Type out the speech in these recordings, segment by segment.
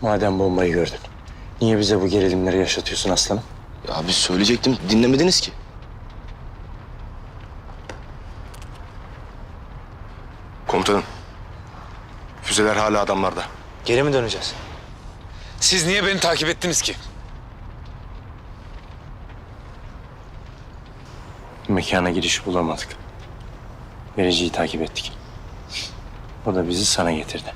Madem bombayı gördün. Niye bize bu gerilimleri yaşatıyorsun aslanım? Ya abi söyleyecektim dinlemediniz ki. Komutanım. Füzeler hala adamlarda. Geri mi döneceğiz? Siz niye beni takip ettiniz ki? Mekana giriş bulamadık. Vericiyi takip ettik. O da bizi sana getirdi.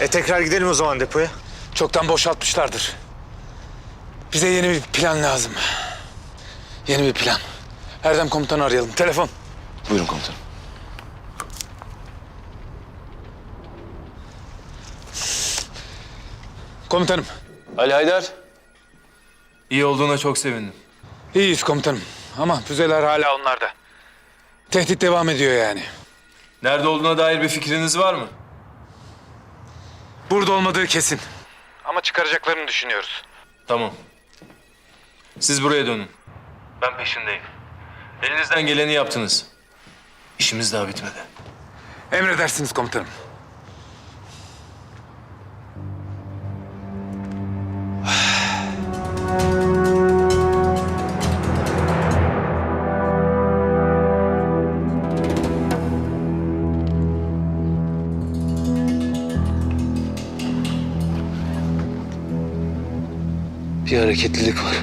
E tekrar gidelim o zaman depoya. Çoktan boşaltmışlardır. Bize yeni bir plan lazım. Yeni bir plan. Erdem komutanı arayalım. Telefon. Buyurun komutanım. Komutanım. Ali Haydar. İyi olduğuna çok sevindim. İyiyiz komutanım. Ama füzeler hala onlarda. Tehdit devam ediyor yani. Nerede olduğuna dair bir fikriniz var mı? Burada olmadığı kesin. Ama çıkaracaklarını düşünüyoruz. Tamam. Siz buraya dönün. Ben peşindeyim. Elinizden geleni yaptınız. İşimiz daha bitmedi. Emredersiniz komutanım. Bir hareketlilik var.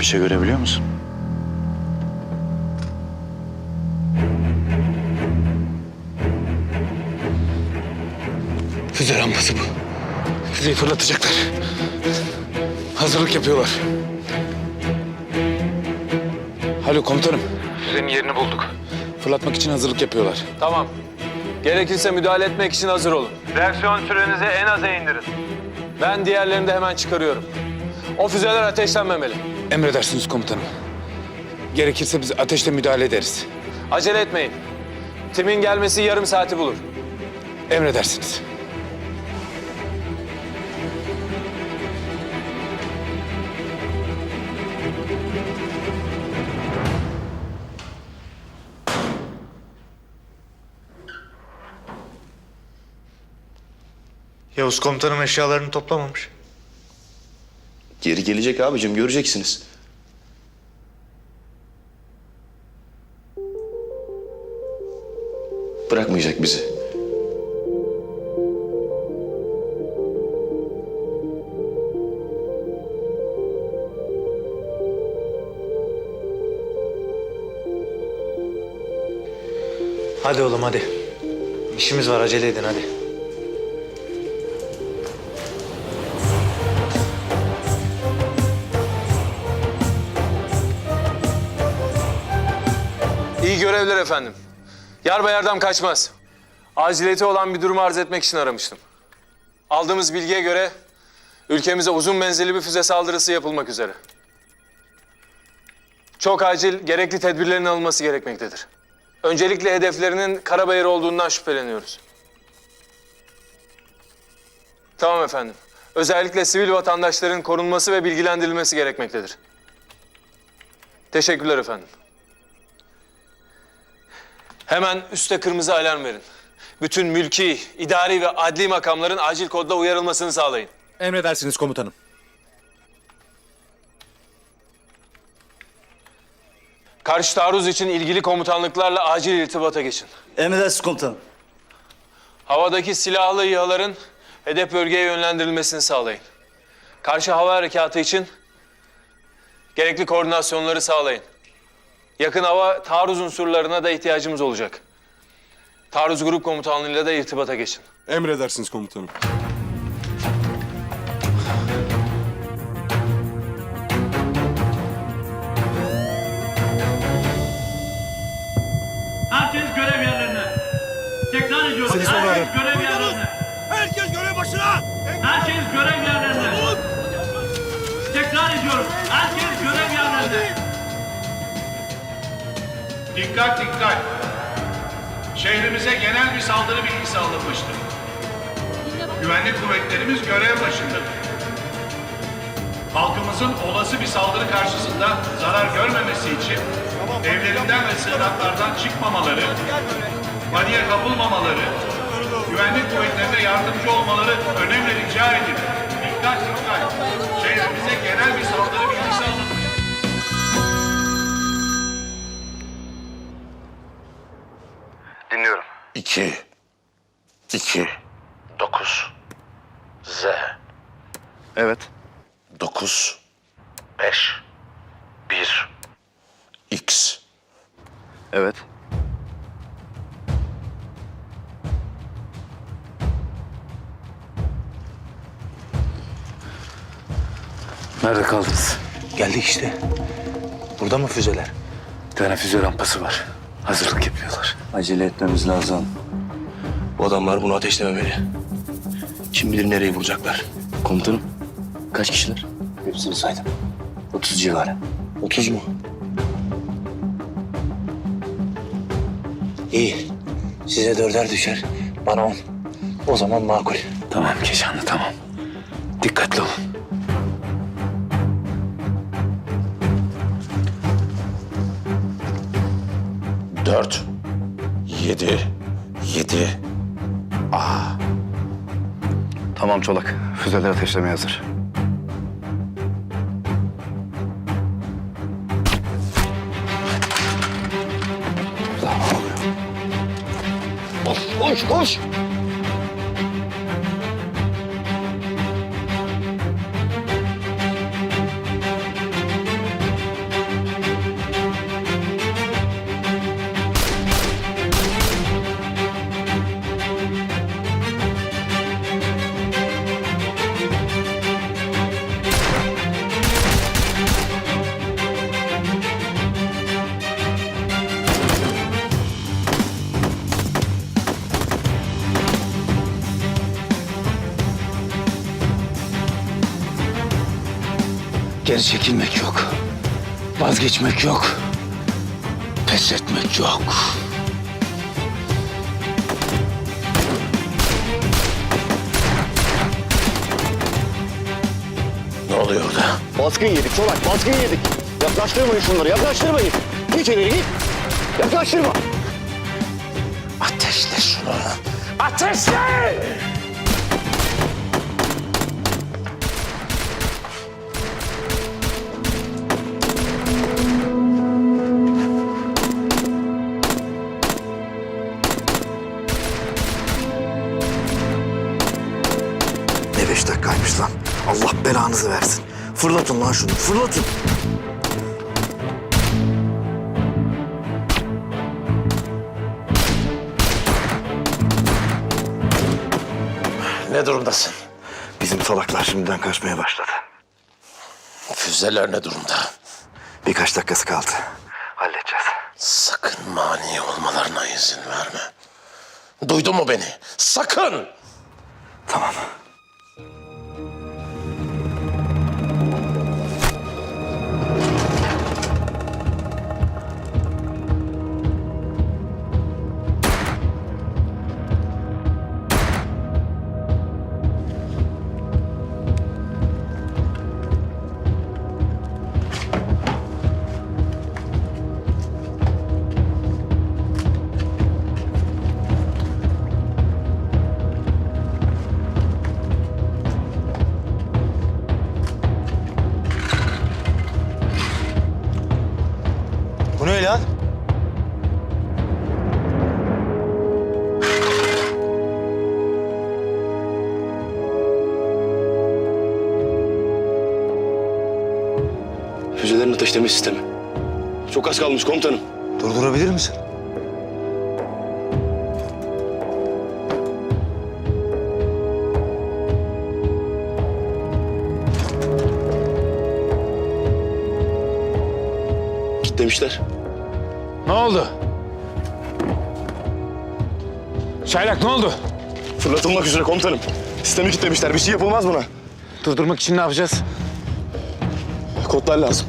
Bir şey görebiliyor musun? Füze rampası bu. Füzeyi fırlatacaklar. Hazırlık yapıyorlar. Alo komutanım. Füzenin yerini bulduk. Fırlatmak için hazırlık yapıyorlar. Tamam. Gerekirse müdahale etmek için hazır olun. Reaksiyon sürenizi en aza indirin. Ben diğerlerini de hemen çıkarıyorum. O füzeler ateşlenmemeli. Emredersiniz komutanım. Gerekirse biz ateşle müdahale ederiz. Acele etmeyin. Timin gelmesi yarım saati bulur. Emredersiniz. Yavuz komutanım eşyalarını toplamamış. Geri gelecek abicim göreceksiniz. Bırakmayacak bizi. Hadi oğlum hadi. İşimiz var acele edin hadi. İyi görevler efendim. Yarbay Erdem kaçmaz. Aciliyeti olan bir durumu arz etmek için aramıştım. Aldığımız bilgiye göre ülkemize uzun menzilli bir füze saldırısı yapılmak üzere. Çok acil gerekli tedbirlerin alınması gerekmektedir. Öncelikle hedeflerinin Karabayır olduğundan şüpheleniyoruz. Tamam efendim. Özellikle sivil vatandaşların korunması ve bilgilendirilmesi gerekmektedir. Teşekkürler efendim. Hemen üste kırmızı alarm verin. Bütün mülki, idari ve adli makamların acil kodla uyarılmasını sağlayın. Emredersiniz komutanım. Karşı taarruz için ilgili komutanlıklarla acil irtibata geçin. Emredersiniz komutanım. Havadaki silahlı İHA'ların hedef bölgeye yönlendirilmesini sağlayın. Karşı hava harekatı için gerekli koordinasyonları sağlayın. Yakın hava taarruz unsurlarına da ihtiyacımız olacak. Taarruz grup komutanlığıyla da irtibata geçin. Emredersiniz komutanım. Herkes görev yerlerine. Tekrar ediyorum. Herkes görev yerlerine. Herkes görev başına! Herkes görev yerlerine. Tekrar ediyorum. Herkes Dikkat dikkat! Şehrimize genel bir saldırı bilgisi alınmıştır. Güvenlik kuvvetlerimiz görev başındadır. Halkımızın olası bir saldırı karşısında zarar görmemesi için evlerinden ve sığınaklardan çıkmamaları, paniğe kapılmamaları, güvenlik kuvvetlerine yardımcı olmaları önemli rica edilir. Dikkat dikkat. Şehrimize genel bir saldırı bilgisi 2 2 9 Z Evet. 9 5 1 X Evet. Nerede kaldınız? Geldik işte. Burada mı füzeler? Bir tane füze rampası var. Hazırlık yapıyorlar. Acele etmemiz lazım. Bu adamlar bunu ateşlememeli. Kim bilir nereye vuracaklar. Komutanım. Kaç kişiler? Hepsini saydım. 30 civarı. 30 mu? İyi. Size dörder düşer. Bana on. O zaman makul. Tamam Keşanlı tamam. Dikkatli olun. Dört. Yedi. Yedi. Tamam Çolak. Füzeler ateşlemeye hazır. Koş koş. Geri çekilmek yok. Vazgeçmek yok. Pes etmek yok. Ne oluyor orada? Baskın yedik Çolak. Baskın yedik. Yaklaştırmayın şunları. Yaklaştırmayın. Hiç ileri git. Yaklaştırma. Ateşle şunu. Ne belanızı versin. Fırlatın lan şunu. Fırlatın. Ne durumdasın? Bizim salaklar şimdiden kaçmaya başladı. Füzeler ne durumda? Birkaç dakikası kaldı. Halledeceğiz. Sakın mani olmalarına izin verme. Duydun mu beni? Sakın! Tamam. Ne lan? Füzelerin ateşleme sistemi. Çok az kalmış komutanım. Durdurabilir misin? Kitlemişler. Ne oldu? Çaylak ne oldu? Fırlatılmak üzere komutanım. Sistemi kitlemişler. Bir şey yapılmaz buna. Durdurmak için ne yapacağız? Kodlar lazım.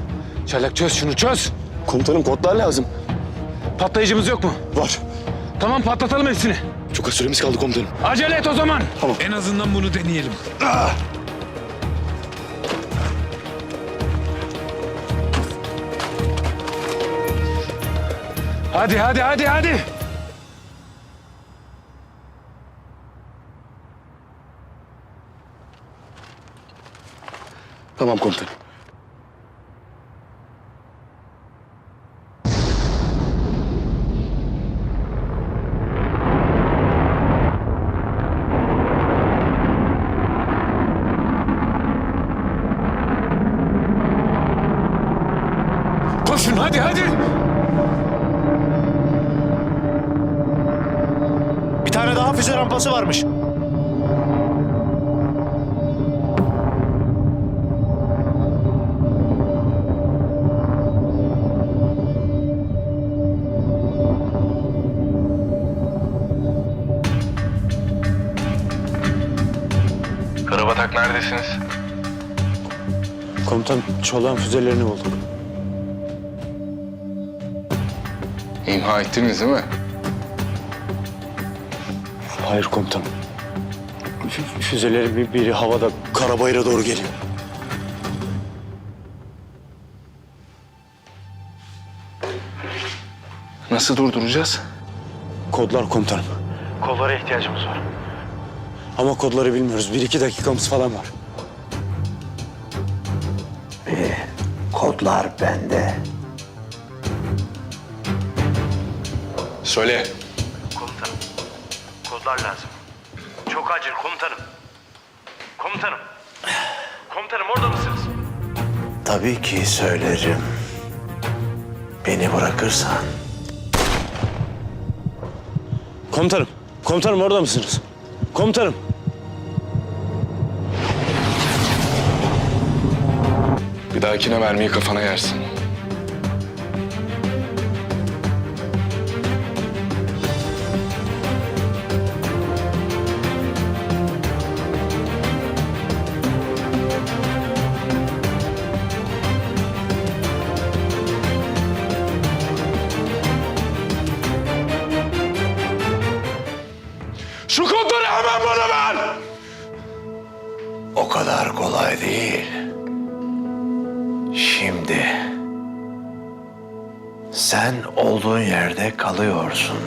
Çaylak çöz şunu çöz. Komutanım kodlar lazım. Patlayıcımız yok mu? Var. Tamam patlatalım hepsini. Çok az süremiz kaldı komutanım. Acele et o zaman. Tamam. En azından bunu deneyelim. Hadi hadi hadi hadi. Tamam komutanım. Karabatak neredesiniz? Komutanım çolağın füzelerini bulduk. İmha ettiniz değil mi? Hayır komutanım. Fü- Füzeleri bir, biri havada Karabayır'a doğru geliyor. Nasıl durduracağız? Kodlar komutanım. Kollara ihtiyacımız var. Ama kodları bilmiyoruz. Bir iki dakikamız falan var. Kodlar bende. Söyle. Komutanım. Kodlar lazım. Çok acil komutanım. Komutanım. Komutanım orada mısınız? Tabii ki söylerim. Beni bırakırsan. Komutanım. Komutanım orada mısınız? Komutanım. Bir dahakine mermiyi kafana yersin. Yerde kalıyorsun.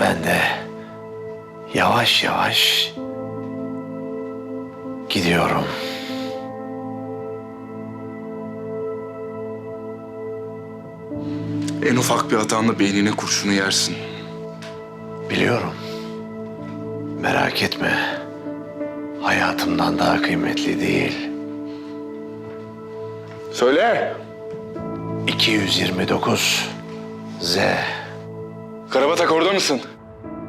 Ben de yavaş yavaş gidiyorum. En ufak bir hatanla beynine kurşunu yersin. Biliyorum. Merak etme. Hayatımdan daha kıymetli değil. Söyle. 229 Z. Karabatak orada mısın?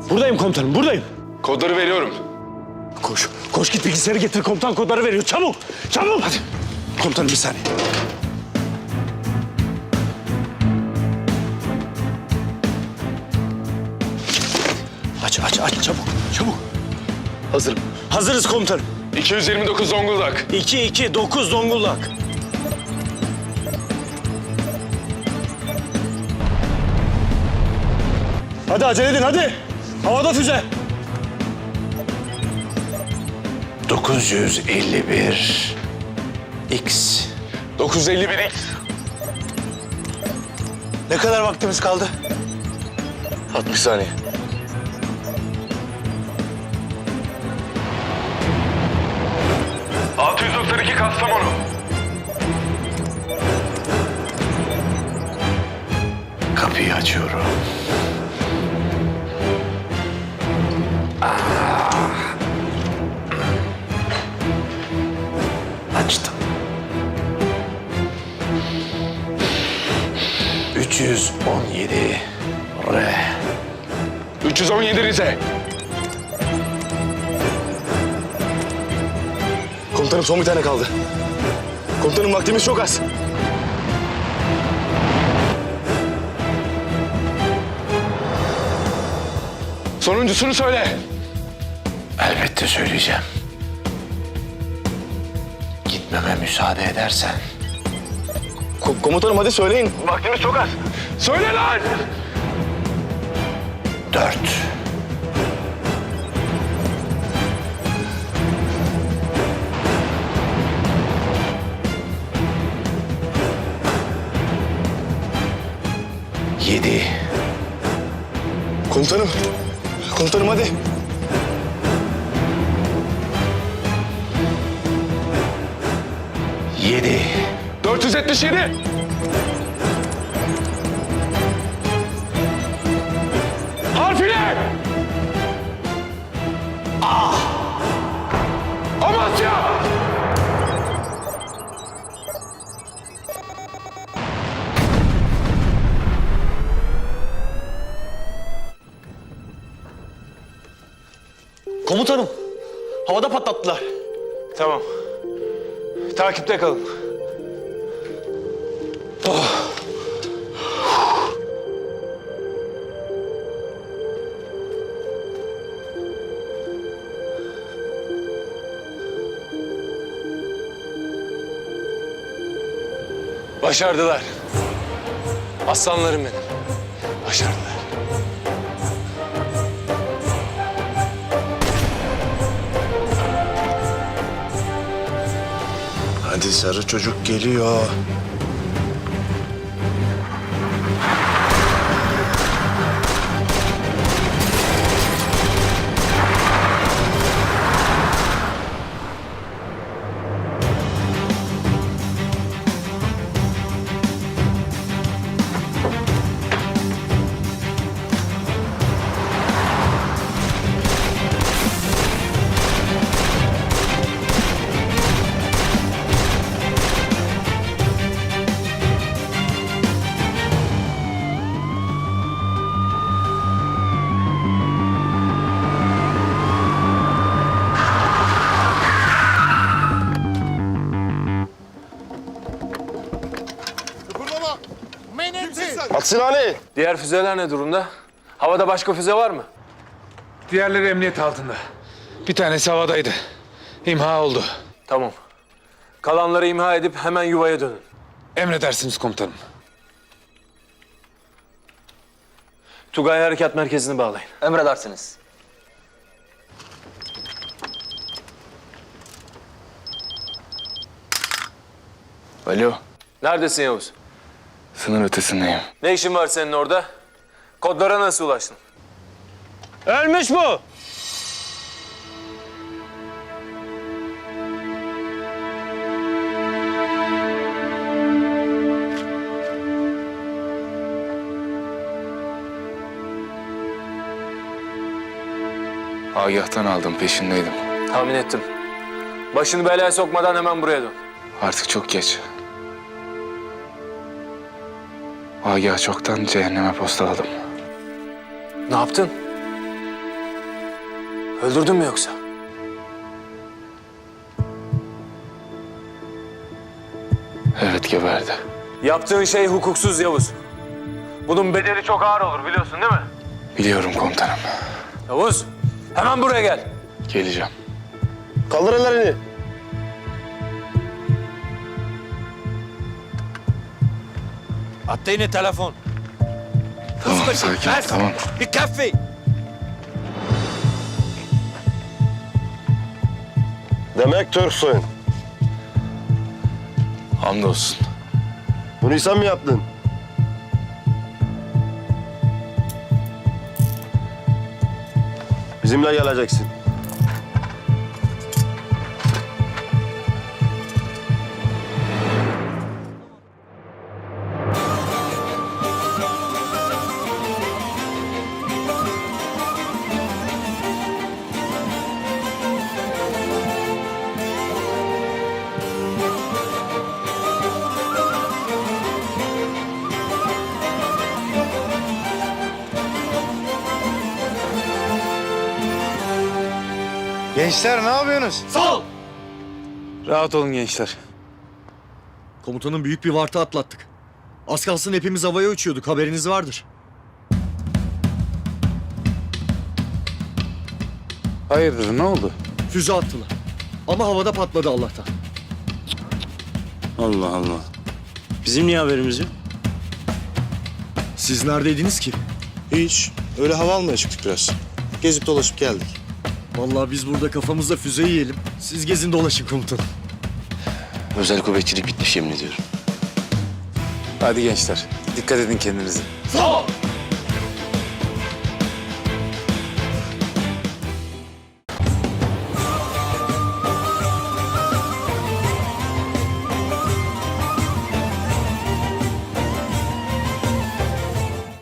Buradayım komutanım buradayım. Kodları veriyorum. Koş. Koş git bilgisayarı getir. Komutan kodları veriyor. Çabuk. Çabuk. Hadi. Komutanım bir saniye. Aç aç aç çabuk. Çabuk. Hazırım. Hazırız komutanım. 229 Zonguldak. 2 2 9 Zonguldak. Hadi acele edin hadi. Havada füze. 951 X. 951 X. Ne kadar vaktimiz kaldı? 60 saniye. Kastamonu. Kapıyı açıyorum. 317 R. 317 Rize. Komutanım son bir tane kaldı. Komutanım vaktimiz çok az. Sonuncusunu söyle. Elbette söyleyeceğim. Gitmeme müsaade edersen Ko- komutanım hadi söyleyin. Vaktimiz çok az. Söyle lan! dört. Yedi. Komutanım. Komutanım hadi. 477. 477. Takipte kalın. Başardılar. Aslanlarım benim. Başardılar. Hadi sarı çocuk geliyor. Diğer füzeler ne durumda? Havada başka füze var mı? Diğerleri emniyet altında. Bir tanesi havadaydı. İmha oldu. Tamam. Kalanları imha edip hemen yuvaya dönün. Emredersiniz komutanım. Tugay Harekat Merkezi'ni bağlayın. Emredersiniz. Alo, Neredesin Yavuz? Sınır ötesindeyim. Ne işin var senin orada? Kodlara nasıl ulaştın? Ölmüş bu. Agah'tan aldım, peşindeydim. Tahmin ettim. Başını belaya sokmadan hemen buraya dön. Artık çok geç. Agah'ı çoktan cehenneme postaladım. Ne yaptın? Öldürdün mü yoksa? Evet geberdi. Yaptığın şey hukuksuz Yavuz. Bunun bedeli çok ağır olur biliyorsun değil mi? Biliyorum komutanım. Yavuz, hemen buraya gel. Geleceğim. Kaldır ellerini. Attığını telefon. Tamam, sakin ol, tamam. Bir kahve. Demek Türksün. Hamdolsun. Bunu sen mi yaptın? Bizimle geleceksin. Gençler ne yapıyorsunuz? Rahat olun gençler. Komutanım büyük bir vartı atlattık. Az kalsın hepimiz havaya uçuyorduk haberiniz vardır. Hayırdır ne oldu? Füze attılar. Ama havada patladı Allah'tan. Allah Allah. Bizim niye haberimiz yok? Siz neredeydiniz ki? Hiç. Öyle hava almaya çıktık biraz. Gezip dolaşıp geldik. Vallahi biz burada kafamızda füze yiyelim. Siz gezin dolaşın komutanım. Özel kuvvetçilik bitmiş yemin ediyorum. Hadi gençler. Dikkat edin kendinize. Sol!